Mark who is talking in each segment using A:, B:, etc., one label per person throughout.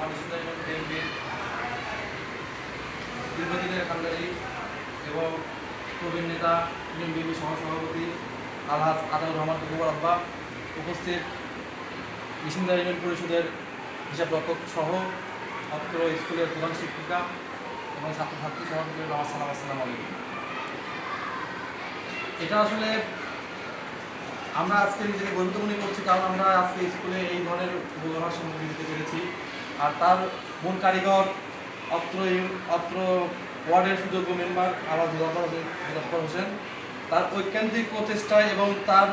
A: মানুষের দীর্ঘদিনের কান্ডারি এবং প্রবীণ নেতা এমবিবি সহসভাপতি আলহাজ আদাউর রহমান কুমার আব্বা উপস্থিত মিশিন্দা ইউনিয়ন পরিষদের হিসাবরক্ষক সহ অত্র স্কুলের প্রধান শিক্ষিকা এবং ছাত্রছাত্রী সভাপতি আমার সালাম আসসালাম আলাইকুম এটা আসলে আমরা আজকে নিজেকে গর্বিত করছি, কারণ আমরা আজকে স্কুলে এই ধরনের উপহার সম্মুখীন দিতে পেরেছি। আর তার মূল কারিগর, অত্র অত্র ওয়ার্ডের সুযোগ্য মেম্বার আবার মুজাফর হোসেন হোসেন। তার ঐকান্তিক প্রচেষ্টায় এবং তার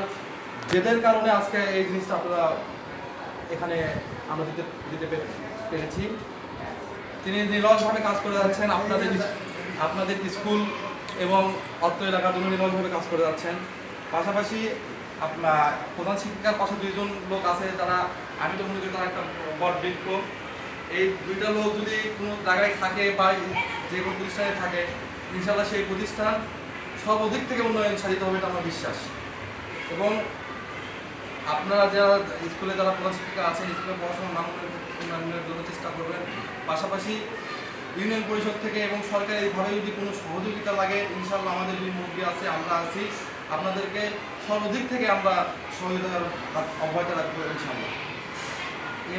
A: জেদের কারণে আজকে এই জিনিসটা আপনারা এখানে আমরা দিতে দিতে পেরেছি। তিনি নিরলসভাবে কাজ করে যাচ্ছেন, আপনাদের আপনাদের স্কুল এবং অর্থ এলাকার জন্য নিরলসভাবে কাজ করে যাচ্ছেন। পাশাপাশি আপনার প্রধান শিক্ষিকার পাশে দুইজন লোক আছে তারা আমি তো মনে করি তারা একটা বড় বৃক্ষ। এই দুইটা লোক যদি কোনো জায়গায় থাকে বা যে কোনো প্রতিষ্ঠানে থাকে ইনশাল্লাহ সেই প্রতিষ্ঠান সব অধিক থেকে উন্নয়ন সাধিত হবে এটা আমার বিশ্বাস। এবং আপনারা যারা স্কুলে যারা প্রধান শিক্ষিকা আছেন, স্কুলে পড়াশোনার মান উন্নয়নের জন্য চেষ্টা করবেন। পাশাপাশি ইউনিয়ন পরিষদ থেকে এবং সরকারিভাবে যদি কোনো সহযোগিতা লাগে ইনশাল্লাহ আমাদের যে মুরগি আছে, আমরা আছি। আপনাদেরকে সর্বাধিক থেকে আমরা সহযোগিতার হাত অব্যাহত রাখব ইনশাল্লাহ এই